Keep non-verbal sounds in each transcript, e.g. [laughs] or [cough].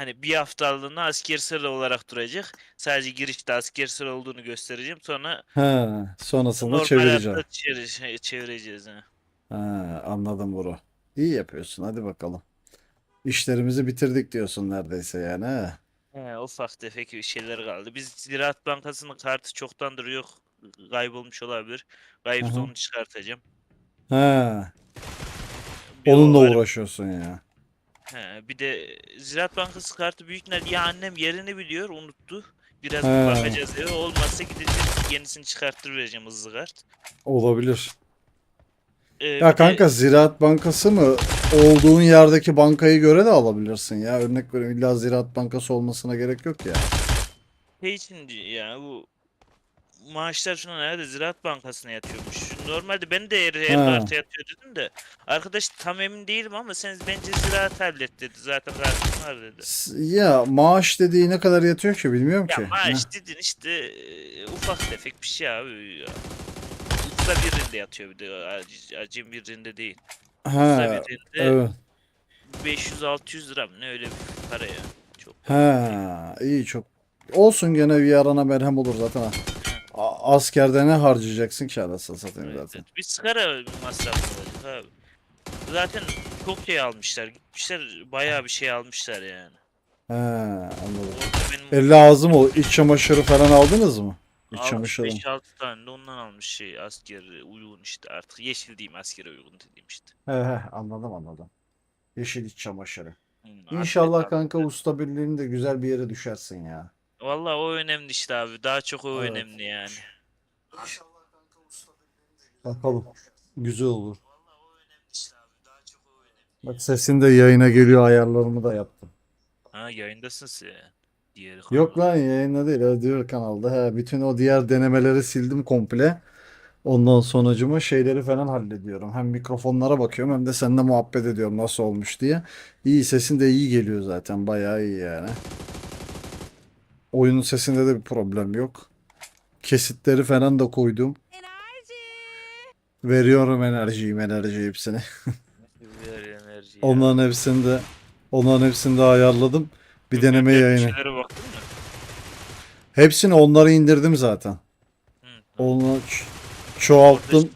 hani bir haftalığına asker sıra olarak duracak. Sadece girişte asker sıra olduğunu göstereceğim. Sonra He, sonrasında normal çevireceğim. çevire- çevireceğiz. Ha. Ha, anladım bro. İyi yapıyorsun. Hadi bakalım. İşlerimizi bitirdik diyorsun neredeyse yani. He. He, ufak tefek bir şeyler kaldı. Biz Ziraat Bankası'nın kartı çoktandır yok. Kaybolmuş olabilir. Kayıpsa Aha. onu çıkartacağım. He, Bir onunla uğraşıyorsun ya. He, bir de Ziraat Bankası kartı büyük ihtimal ya annem yerini biliyor unuttu. Biraz He. bakacağız eve. Olmazsa gideceğiz yenisini çıkarttır vereceğim hızlı kart. Olabilir. Ee, bir Ya de kanka Ziraat Bankası mı? Olduğun yerdeki bankayı göre de alabilirsin ya. Örnek veriyorum illa Ziraat Bankası olmasına gerek yok ya. şey için ya bu maaşlar şuna nerede Ziraat Bankası'na yatıyormuş. Normalde ben de her, her Ha. karta yatıyor dedim de arkadaş tam emin değilim ama sen bence Ziraat hallet dedi. Zaten kartın var dedi. S- Ya maaş dediği ne kadar yatıyor ki bilmiyorum Ya ki. maaş dedin işte e, ufak tefek bir şey abi. Ya. Usta birinde yatıyor bir de ac- acım birinde değil. Usta Ha, birinde evet. 500-600 lira mı ne öyle bir para ya. Çok. Ha, iyi çok. Olsun gene bir yarana merhem olur zaten. ha. Askerde ne harcayacaksın ki anasını satayım Evet, zaten. evet. Bir sigara masrafı olacak abi. Zaten çok şey almışlar. Gitmişler bayağı bir şey almışlar yani. He, anladım. Orada benim E lazım o. İç çamaşırı falan aldınız mı? İç çamaşırı. 5-6 tane de ondan almış şey asker uygun işte artık yeşil diyeyim askere uygun dediğim işte. He he anladım anladım. Yeşil iç çamaşırı. Hmm, İnşallah kanka usta birliğinde güzel bir yere düşersin ya. Vallahi o önemli işte abi. Daha çok o Evet. önemli yani. Bakalım. Güzel olur. Vallahi o önemli işte abi. Daha çok o önemli. Bak sesin de yayına geliyor ayarlarımı da yaptım. Ha yayındasın sen. Diğeri Yok lan yayında değil diğer kanalda. He, bütün o diğer denemeleri sildim komple. Ondan sonucuma şeyleri falan hallediyorum. Hem mikrofonlara bakıyorum hem de seninle muhabbet ediyorum nasıl olmuş diye. İyi sesin de iyi geliyor zaten bayağı iyi yani. Oyunun sesinde de bir problem yok. Kesitleri falan da koydum. Veriyorum enerjiyi enerji hepsini. [laughs] Ver enerji ya. Onların hepsini de onların hepsini de ayarladım. Bir deneme yayını. şeylere baktın mı? Hepsini onları indirdim zaten. Hı. Onu ç- çoğalttım.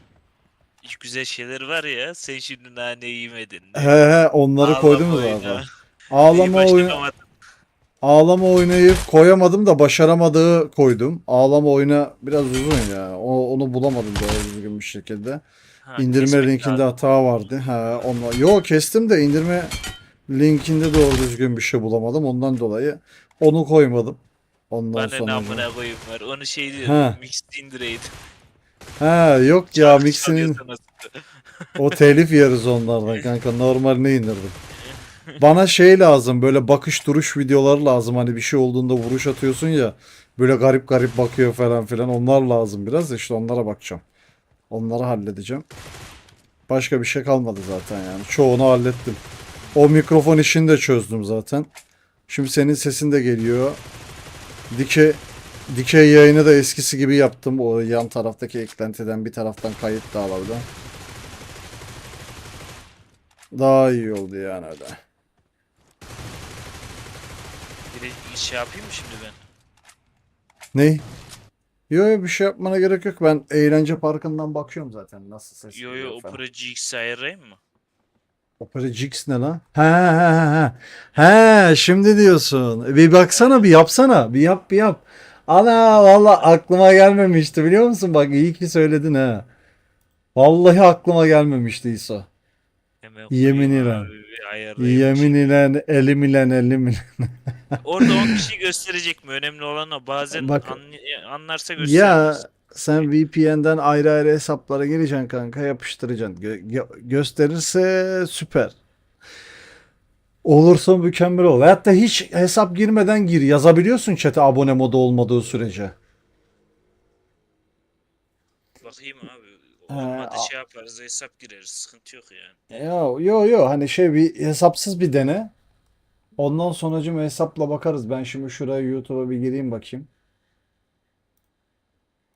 Hiç güzel şeyler var ya. Sen şimdi nane yemedin. He he onları Ağlama koydum oyunu. zaten. İyi Ağlama oyunu. Ağlama oynayıp koyamadım da başaramadığı koydum. Ağlama oyuna biraz uzun ya. O, onu bulamadım doğru düzgün bir şekilde. Ha, İndirme linkinde hata vardı. Ha onunla. Yo kestim de indirme linkinde doğru düzgün bir şey bulamadım. Ondan dolayı onu koymadım. Ondan Bana ne sonra. amına koyayım var. Onu şey Ha. diyorum. Mix indireydim. Ha yok ya Şarkı mixinin o telif yeriz [laughs] onlardan kanka. Normalini indirdim. Bana şey lazım böyle bakış duruş videoları lazım. Hani bir şey olduğunda vuruş atıyorsun ya. Böyle garip garip bakıyor falan filan. Onlar lazım biraz. İşte onlara bakacağım. Onları halledeceğim. Başka bir şey kalmadı zaten yani. Çoğunu hallettim. O mikrofon işini de çözdüm zaten. Şimdi senin sesin de geliyor. Dikey, dikey yayını da eskisi gibi yaptım. O yan taraftaki eklentiden bir taraftan kayıt da alabildim. Daha iyi oldu yani öyle. Bir de şey yapayım mı şimdi ben? Ne? Yo yo bir şey yapmana gerek yok. Ben eğlence parkından bakıyorum zaten nasıl ses Yo yo. Opera GX ayarlayayım mı? Opera Jix ne lan? He he he he. He şimdi diyorsun. E, Bir baksana bir yapsana. Bir yap bir yap. Ana valla aklıma gelmemişti biliyor musun? Bak iyi ki söyledin ha. Vallahi aklıma gelmemişti İso. Yemin ederim. Ayarlayayım Yemin ile elim ile elim ile. [laughs] Orada 10 kişi gösterecek mi? Önemli olan o. Bazen Bak- anlarsa Ya göstermez. sen VPN'den ayrı ayrı hesaplara gireceksin kanka yapıştıracaksın. Gö- gö- gösterirse süper. Olursa mükemmel olur. Hatta hiç hesap girmeden gir. Yazabiliyorsun chat'e abone modu olmadığı sürece. Bakayım abi. Olmadı şey yaparız. Hesap gireriz. Sıkıntı yok yani. Yo yo yo hani şey bir hesapsız bir dene. Ondan sonracım hesapla bakarız. Ben şimdi şuraya YouTube'a bir gireyim bakayım.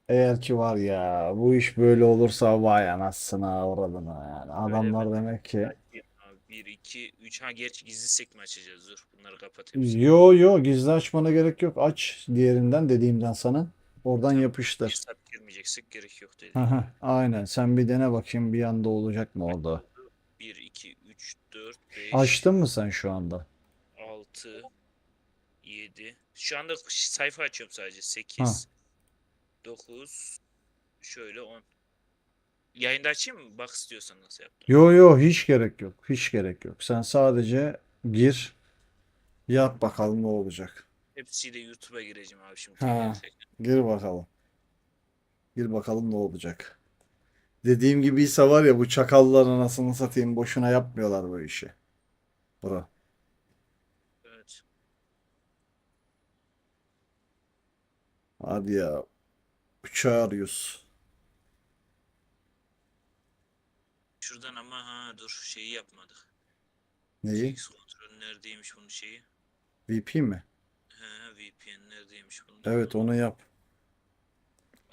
Eğer ki var ya bu iş böyle olursa vay anasını avradına yani. Öyle Adamlar mi? demek ki Bakayım abi. 1, 2, 3. Ha gerçi gizli sekme açacağız. Dur bunları kapatayım. Yo yo gizli açmana gerek yok. Aç diğerinden dediğimden sana. Oradan yapıştır. Saat girmeyeceksek gerek yok dedi. Aha, aynen. Sen bir dene bakayım bir anda olacak mı orada? 1, 2, 3, 4, 5, Açtın mı sen şu anda? 6, 7. Şu anda sayfa açıyorum sadece. 8, 9, şöyle 10. Yayında açayım mı? Bak istiyorsan nasıl yaptım. Yo yo hiç gerek yok. Hiç gerek yok. Sen sadece gir. Yap bakalım ne olacak. Hepsiyle YouTube'a gireceğim abi şimdi. Ha. Gir bakalım. Gir bakalım ne olacak. Dediğim gibiyse var ya bu çakalların anasını satayım boşuna yapmıyorlar bu işi. Bura. Evet. Hadi ya. Uçağı arıyoruz. Şuradan ama ha dur şeyi yapmadık. Neyi? GX kontrol neredeymiş bunun şeyi? VP mi? He VPN neredeymiş bunun? Evet onu yap.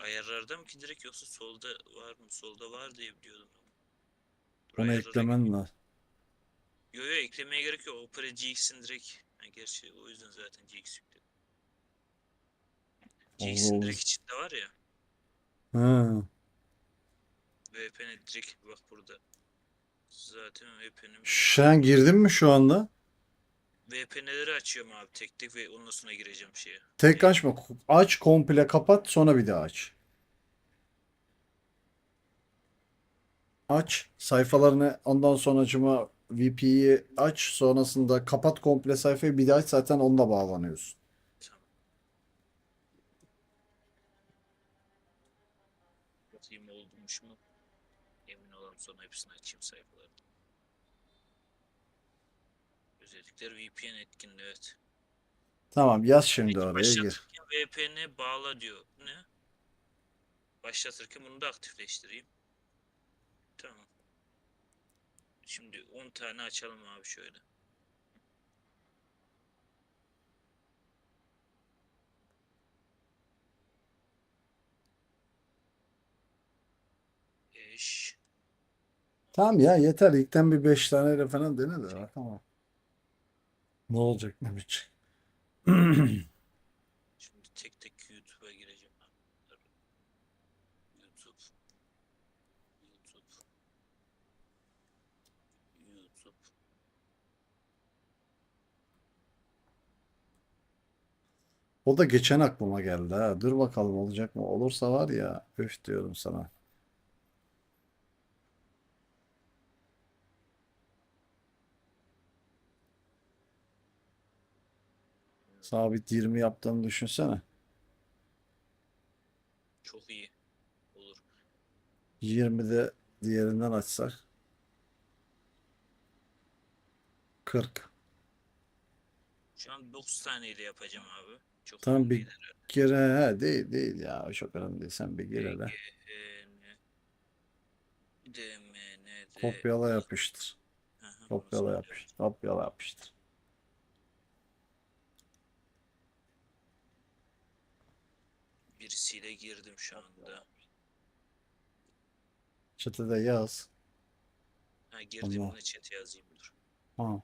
Ayarlarda mı ki direkt yoksa solda var mı? Solda var diye biliyordum. Dur, Onu eklemen lazım. Yo yo eklemeye gerek yok. Opera GX'in direkt. Ha, gerçi o yüzden zaten GX yükledim. GX'in Allah. direkt içinde var ya. Ha. VPN direkt bak burada. Zaten VPN'im. Sen girdin mi şu anda? VPN'leri açıyorum abi tek tek ve ondan sonra gireceğim şeye. Tek açma. Aç komple kapat sonra bir daha aç. Aç sayfalarını ondan sonracıma VP'yi aç sonrasında kapat komple sayfayı bir daha aç zaten onunla bağlanıyorsun. Bakayım olmuş mu? Emin olalım sonra hepsini açayım sayfalarını. Özellikler VPN etkinliği evet. Tamam yaz şimdi Peki oraya gir. VPN'e bağla diyor. Ne? Başlatırken bunu da aktifleştireyim. Tamam. Şimdi 10 tane açalım abi şöyle. Eş. Tamam ya yeter ilkten bir 5 taneyle falan dene de tamam. Ne olacak ne biçim. [clears throat] Şimdi tek tek YouTube'a gireceğim. Dur. YouTube. YouTube. YouTube. O da geçen aklıma geldi ha. Dur bakalım olacak mı? Olursa var ya öf diyorum sana. Sabit 20 yaptığını düşünsene. Çok iyi. Olur. 20 de diğerinden açsak. 40. Şu an 9 taneyle yapacağım abi. Çok önemli bir-. Gire he değil değil ya çok önemli değil sen bir gir hele. Kopyala yapıştır. Hı, Kopyala yapıştır. Kopyala yapıştır. Birisiyle girdim şu anda. Çetede yaz. Ha girdim Allah. buna chat'e yazayım dur. Ha.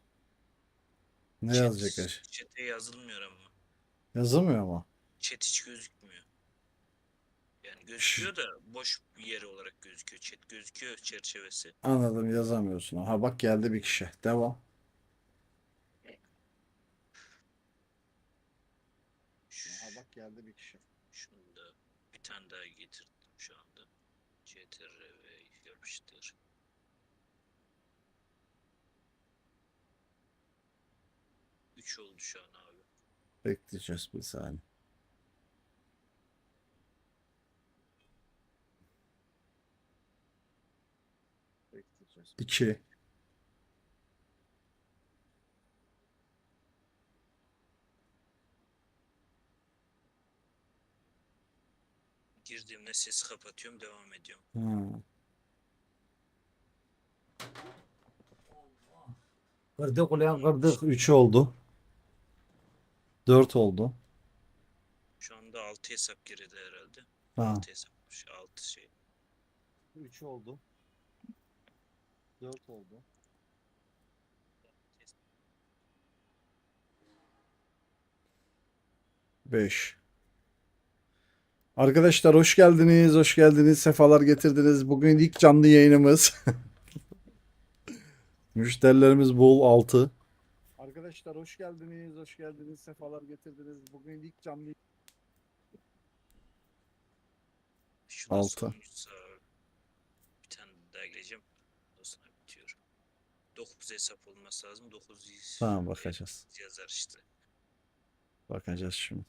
Ne Chat- yazacak her? Chat'e yazılmıyor ama. Yazılmıyor mu? Chat hiç gözükmüyor. Yani gözüküyor da boş bir yer olarak gözüküyor. Chat gözüküyor çerçevesi. Anladım yazamıyorsun. Ha bak geldi bir kişi. Devam. Şu, bak geldi bir kişi. şunu da bir tane daha getirdim şu anda. CTRL yapıştır. Üç oldu şu an abi. Bekleyeceğiz bir saniye. Bekleyeceğiz. 2. Girdiğimde sesi kapatıyorum devam ediyorum. Ha. Kırdık ulan kırdık. 3 oldu. 4 oldu. Şu anda 6 hesap geride herhalde. Ha. 6 hesapmış. 6 şey. 3 oldu. 4 oldu. Beş. Arkadaşlar hoş geldiniz, hoş geldiniz, sefalar getirdiniz. Bugün ilk canlı yayınımız. [laughs] Müşterilerimiz bol altı. Arkadaşlar hoş geldiniz, hoş geldiniz, sefalar getirdiniz. Bugün ilk canlı Şuna Altı. bir tane daha geleceğim. O sonra bitiyor. 9 hesap olması lazım. 9 Tamam bakacağız. yazar işte. Bakacağız şimdi.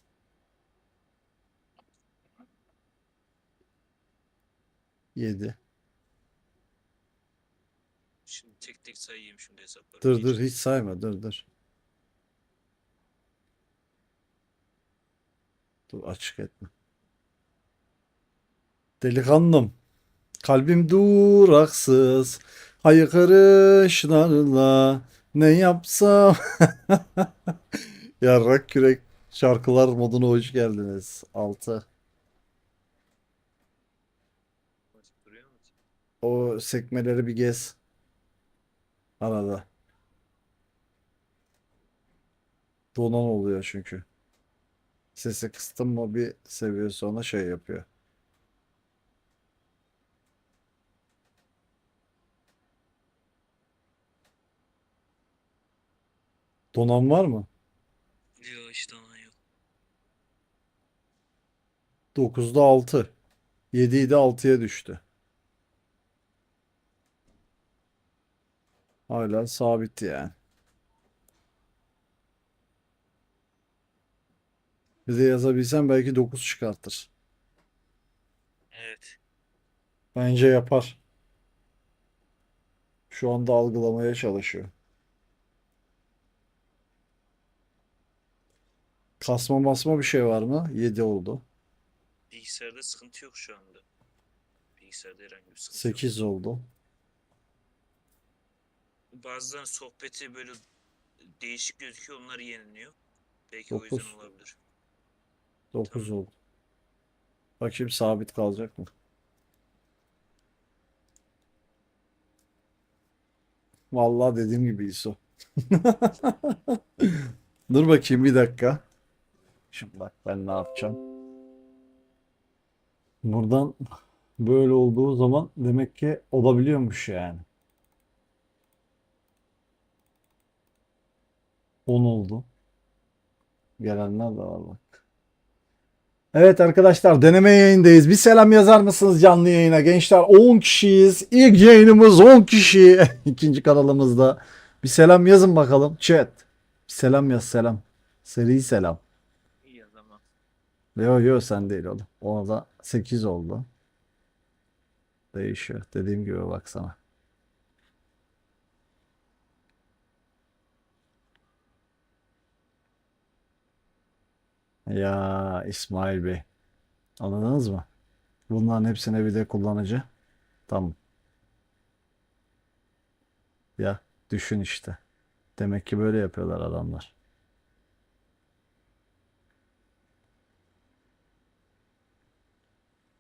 Yedi. Şimdi tek tek sayayım şimdi hesapları. Dur dur hiç sayma dur dur. Dur açık etme. Delikanlım. Kalbim duraksız. Haykırışlarla ne yapsam. [laughs] Yarrak kürek şarkılar moduna hoş geldiniz. 6. Duruyor mu? O sekmeleri bir gez. Arada. Donan oluyor çünkü. Sesi kıstım mı bir seviye sonra şey yapıyor. Donan var mı? Yok işte ona yok. 9'da 6. 7'yi 6'ya düştü. Hala sabit yani. Bir de yazabilsem belki 9 çıkartır. Evet. Bence yapar. Şu anda algılamaya çalışıyor. Kasma masma bir şey var mı? 7 oldu. Bilgisayarda sıkıntı yok şu anda. Bilgisayarda herhangi bir sıkıntı yok. 8 oldu. Bazen sohbeti böyle değişik gözüküyor. Onları yeniliyor. Belki o yüzden olabilir. 9 oldu. Bakayım sabit kalacak mı? Vallahi dediğim gibi ISO. [laughs] Dur bakayım bir dakika. Şimdi bak ben ne yapacağım. Buradan böyle olduğu zaman demek ki olabiliyormuş yani. 10 oldu. Gelenler de var bak. Evet arkadaşlar deneme yayındayız. Bir selam yazar mısınız canlı yayına? Gençler 10 kişiyiz. İlk yayınımız 10 kişi. [laughs] İkinci kanalımızda. Bir selam yazın bakalım. Chat. Bir selam yaz selam. Seri selam. İyi ya zaman. Yo yo sen değil oğlum. Ona da 8 oldu. Değişiyor. Dediğim gibi baksana. Ya İsmail Bey. Anladınız mı? Bunların hepsine bir de kullanıcı. Tamam. Ya düşün işte. Demek ki böyle yapıyorlar adamlar.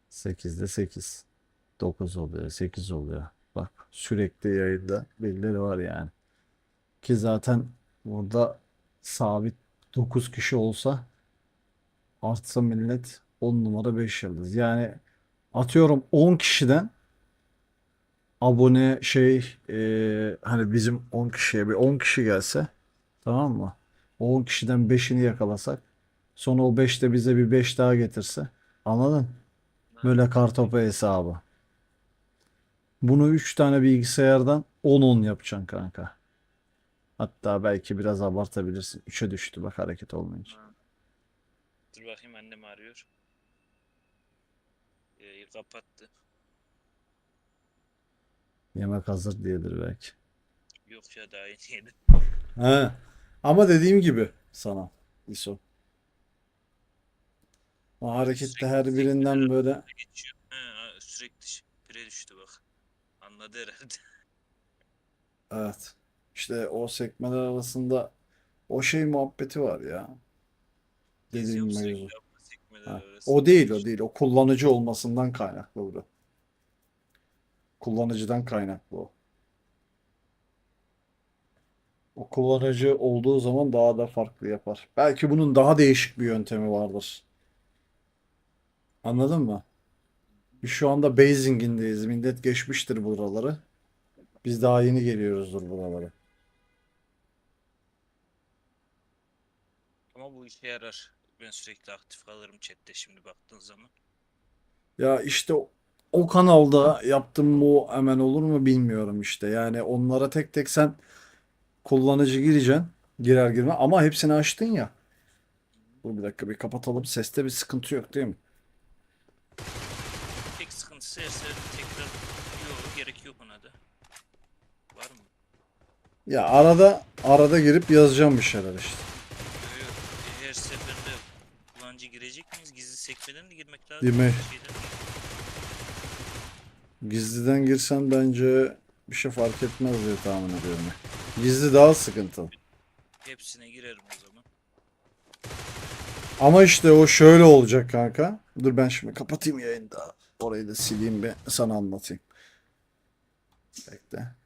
Sekizde sekiz. Dokuz oluyor. Sekiz oluyor. Bak sürekli yayında birileri var yani. Ki zaten burada sabit 9 kişi olsa artsa millet 10 numara 5 yıldız. Yani atıyorum 10 kişiden abone şey e, hani bizim 10 kişiye bir 10 kişi gelse tamam mı? O 10 kişiden 5'ini yakalasak sonra o 5 de bize bir 5 daha getirse anladın? Böyle kartopu hesabı. Bunu 3 tane bilgisayardan 10-10 yapacaksın kanka. Hatta belki biraz abartabilirsin. 3'e düştü bak hareket olmayınca. Ha. Dur bakayım annem arıyor. Ee, kapattı. Yemek hazır diyedir belki. Yok ya daha yeni yedim. He. Ama dediğim gibi sana ISO. O harekette her birinden böyle Geçiyor. Ha, sürekli pire düştü bak. Anladı herhalde. [laughs] evet. İşte o sekmeler arasında o şey muhabbeti var ya. Dediğim Ha, arasında. O değil o değil. O kullanıcı olmasından kaynaklı bu. Kullanıcıdan kaynaklı o. O kullanıcı olduğu zaman daha da farklı yapar. Belki bunun daha değişik bir yöntemi vardır. Anladın mı? Biz şu anda basing'indeyiz. Millet geçmiştir buraları. Biz daha yeni geliyoruzdur buralara. Ama bu işe yarar. Ben sürekli aktif kalırım chatte şimdi baktığın zaman. Ya işte o- kanalda yaptım bu hemen olur mu bilmiyorum işte. Yani onlara tek tek sen kullanıcı gireceksin. Girer girme ama hepsini açtın ya. Dur bir dakika bir kapatalım. Seste bir sıkıntı yok değil mi? Tek sıkıntısı sefer tekrar yok gerek yok ona da. Var mı? Ya arada arada girip yazacağım bir şeyler işte. Yok yok. E, Her seferinde kullanıcı girecek miyiz? Gizli sekmeden de girmek lazım. Girme. Şeyden. Gizliden girsen bence bir şey fark etmez diye tahmin ediyorum. Gizli daha sıkıntılı. Hepsine girerim o zaman. Ama işte o şöyle olacak kanka. Dur ben şimdi kapatayım yayını da. Orayı da sileyim bir sana anlatayım. Bekle.